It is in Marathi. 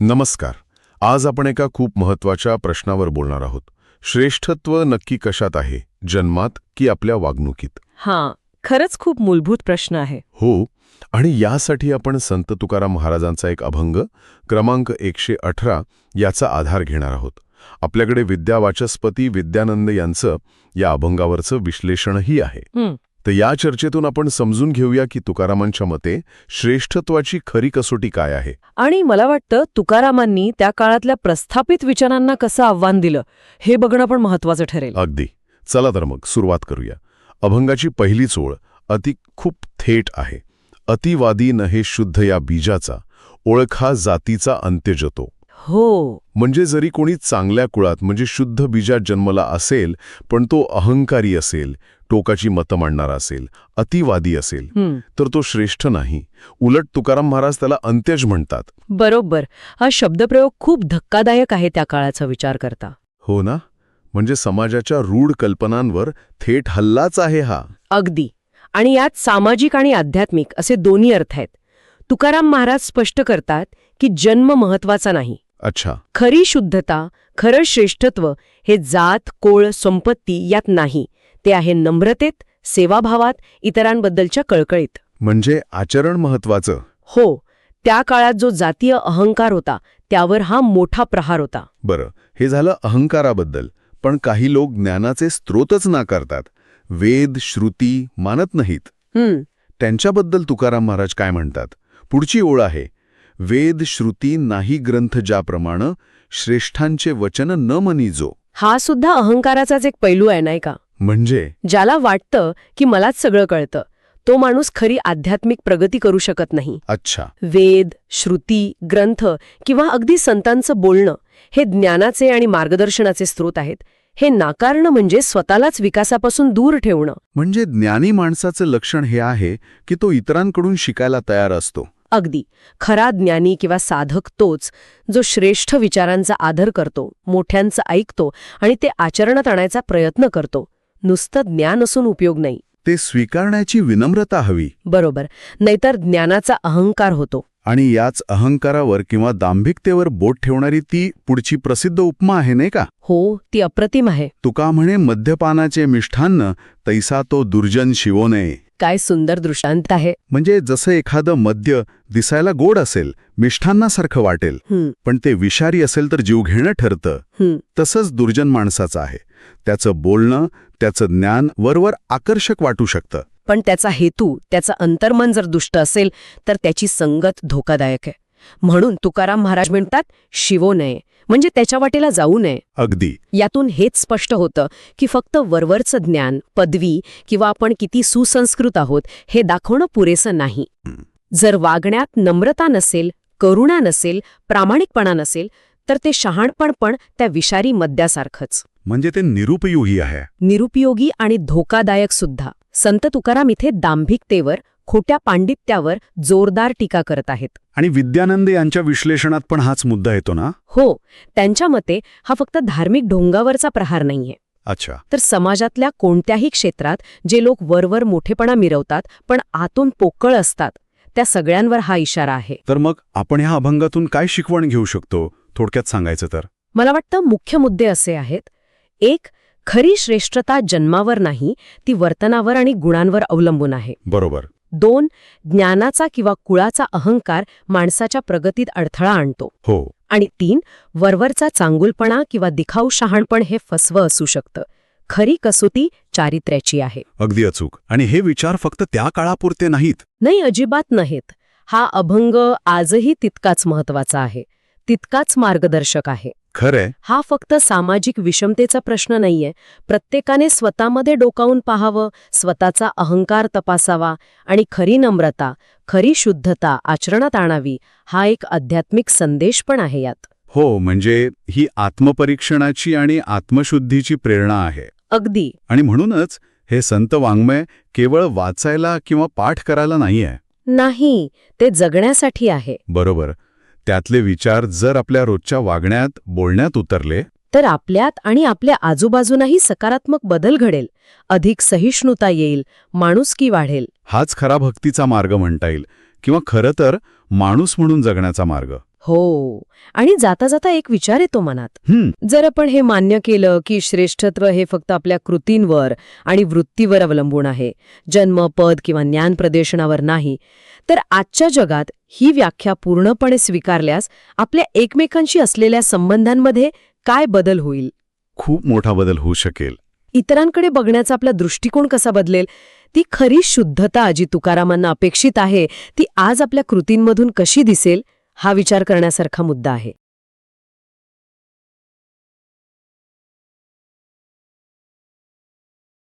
नमस्कार. आज आपण एका खूप महत्त्वाच्या प्रश्नावर बोलणार आहोत. श्रेष्ठत्व नक्की कशात आहे? जन्मात की आपल्या वागणुकीत? हां खरंच खूप मूलभूत प्रश्न आहे. हो आणि यासाठी आपण संत तुकाराम महाराजांचा एक अभंग क्रमांक एकशे अठरा याचा आधार घेणार आहोत. आपल्याकडे विद्यावाचस्पती विद्यानंद यांचं या अभंगावरचं विश्लेषणही आहे. तर या चर्चेतून आपण समजून घेऊया की तुकारामांच्या मते श्रेष्ठत्वाची खरी कसोटी काय आहे. आणि मला वाटतं तुकारामांनी त्या काळातल्या प्रस्थापित विचारांना कसं आव्हान दिलं हे बघणं पण महत्वाचं ठरेल. अगदी. चला तर मग सुरुवात करूया. अभंगाची पहिलीच ओळ अति खूप थेट आहे. अतिवादी न हे शुद्ध या बीजाचा ओळखा जातीचा अंत्यजतो. हो. म्हणजे जरी कोणी चांगल्या कुळात म्हणजे शुद्ध बीजात जन्मला असेल पण तो अहंकारी असेल टोकाची मतं मांडणारा असेल अतिवादी असेल तर तो श्रेष्ठ नाही. उलट तुकाराम महाराज त्याला अंत्यज म्हणतात. बरोबर. हा शब्दप्रयोग खूप धक्कादायक आहे त्या काळाचा विचार करता. हो ना? म्हणजे समाजाच्या रूढ कल्पनांवर थेट हल्लाच आहे हा. अगदी. आणि यात सामाजिक आणि आध्यात्मिक असे दोन्ही अर्थ आहेत. तुकाराम महाराज स्पष्ट करतात की जन्म महत्त्वाचा नाही. अच्छा. खरी शुद्धता खरं श्रेष्ठत्व हे जात कोळ संपत्ती यात नाही. ते आहे नम्रतेत सेवाभावात इतरांबद्दलच्या कळकळीत. म्हणजे आचरण महत्वाचं हो त्या काळात जो जातीय अहंकार होता त्यावर हा मोठा प्रहार होता. बरं हे झालं अहंकाराबद्दल पण काही लोक ज्ञानाचे स्रोतच नाकारतात. वेद श्रुती मानत नाहीत. त्यांच्याबद्दल तुकाराम महाराज काय म्हणतात? पुढची ओळ आहे. वेद श्रुती नाही ग्रंथ ज्याप्रमाणे श्रेष्ठांचे वचन न मनिजो हा सुद्धा अहंकाराचाच एक पैलू आहे नाही का? म्हणजे? ज्याला वाटतं की मलाच सगळं कळतं तो माणूस खरी आध्यात्मिक प्रगती करू शकत नाही. अच्छा. वेद श्रुती ग्रंथ किंवा अगदी संतांचं बोलणं हे ज्ञानाचे आणि मार्गदर्शनाचे स्रोत आहेत. हे नाकारणं म्हणजे स्वतःलाच विकासापासून दूर ठेवणं. म्हणजे ज्ञानी माणसाचं लक्षण हे आहे की तो इतरांकडून शिकायला तयार असतो. अगदी. खरा ज्ञानी किंवा साधक तोच जो श्रेष्ठ विचारांचा आदर करतो मोठ्यांचं ऐकतो आणि ते आचरणात आणायचा प्रयत्न करतो. नुसतं ज्ञान असून उपयोग नाही. ते स्वीकारण्याची विनम्रता हवी. बरोबर. नाहीतर ज्ञानाचा अहंकार होतो. आणि याच अहंकारावर किंवा दांभिकतेवर बोट ठेवणारी ती पुढची प्रसिद्ध उपमा आहे नाही का? हो ती अप्रतिम आहे. तुका म्हणे मद्यपानाचे मिष्ठान्न तैसा तो दुर्जन शिवो नये. काय सुंदर दृष्टांत आहे? म्हणजे जसं एखादं मद्य दिसायला गोड असेल मिष्ठांनासारखं वाटेल पण ते विषारी असेल तर जीव घेणं ठरतं. तसंच दुर्जन माणसाचं आहे. त्याचं बोलणं त्याचं ज्ञान वरवर आकर्षक वाटू शकतं. पण त्याचा हेतू त्याचं अंतर्मन जर दुष्ट असेल तर त्याची संगत धोकादायक आहे. म्हणून तुकाराम महाराज म्हणतात शिवो नये. म्हणजे त्याच्या वाटेला जाऊ नये. अगदी. यातून हेच स्पष्ट होतं की फक्त वरवरचं ज्ञान पदवी किंवा आपण किती सुसंस्कृत आहोत हे दाखवणं पुरेसं नाही. जर वागण्यात नम्रता नसेल करुणा नसेल प्रामाणिकपणा नसेल तर ते शहाणपण पण त्या विषारी मद्यासारखंच. म्हणजे ते निरुपयोगी आहे. निरुपयोगी आणि धोकादायक सुद्धा. संत तुकाराम इथे दांभिकतेवर खोट्या पांडित्यावर जोरदार टीका करत आहेत. आणि विद्यानंद यांच्या विश्लेषणात पण हाच मुद्दा येतो ना? हो त्यांच्या मते हा फक्त धार्मिक ढोंगावरचा प्रहार नाहीये. अच्छा. तर समाजातल्या कोणत्याही क्षेत्रात जे लोक वरवर मोठेपणा मिरवतात पण आतून पोकळ असतात त्या सगळ्यांवर हा इशारा आहे. तर मग आपण ह्या अभंगातून काय शिकवण घेऊ शकतो? थोडक्यात सांगायचं तर. मला वाटतं मुख्य मुद्दे असे आहेत. एक खरी श्रेष्ठता जन्मावर नाही ती वर्तनावर आणि गुणांवर अवलंबून आहे. बरोबर. दोन ज्ञानाचा किंवा कुळाचा अहंकार माणसाच्या प्रगतीत अडथळा आणतो. हो. आणि तीन वरवरचा चांगुलपणा किंवा दिखाऊ शहाणपण हे फसवं असू शकतं. खरी कसोटी चारित्र्याची आहे. अगदी अचूक. आणि हे विचार फक्त त्या काळापुरते नाहीत. नाही अजिबात नाहीत. हा अभंग आजही तितकाच महत्त्वाचा आहे. तितकाच मार्गदर्शक आहे. खरंय. हा फक्त सामाजिक विषमतेचा प्रश्न नाहीये. प्रत्येकाने स्वतःमध्ये डोकावून पाहावं स्वतःचा अहंकार तपासावा आणि खरी नम्रता खरी शुद्धता आचरणात आणावी हा एक आध्यात्मिक संदेश पण आहे यात. हो म्हणजे ही आत्मपरीक्षणाची आणि आत्मशुद्धीची प्रेरणा आहे. अगदी. आणि म्हणूनच हे संत वाङ्मय केवळ वाचायला किंवा पाठ करायला नाहीये. नाही ते जगण्यासाठी आहे. बरोबर. त्यातले विचार जर आपल्या रोजच्या वागण्यात बोलण्यात उतरले? तर आपल्यात आणि आपल्या आजूबाजूनही सकारात्मक बदल घडेल. अधिक सहिष्णुता येईल माणुसकी वाढेल. हाच खरा भक्तीचा मार्ग म्हणता येईल. किंवा खरं तर माणूस म्हणून जगण्याचा मार्ग. हो. आणि जाता जाता एक विचार येतो मनात. हम्म जर आपण हे मान्य केलं की श्रेष्ठत्व हे फक्त आपल्या कृतींवर आणि वृत्तीवर अवलंबून आहे जन्म पद किंवा ज्ञान प्रदर्शनावर नाही तर आजच्या जगात ही व्याख्या पूर्णपणे स्वीकारल्यास आपल्या एकमेकांशी असलेल्या संबंधांमध्ये काय बदल होईल? खूप मोठा बदल होऊ शकेल. इतरांकडे बघण्याचा आपला दृष्टिकोन कसा बदलेल? ती खरी शुद्धता जी तुकारामांना अपेक्षित आहे ती आज आपल्या कृतींमधून कशी दिसेल? हा विचार करण्यासारखा मुद्दा आहे.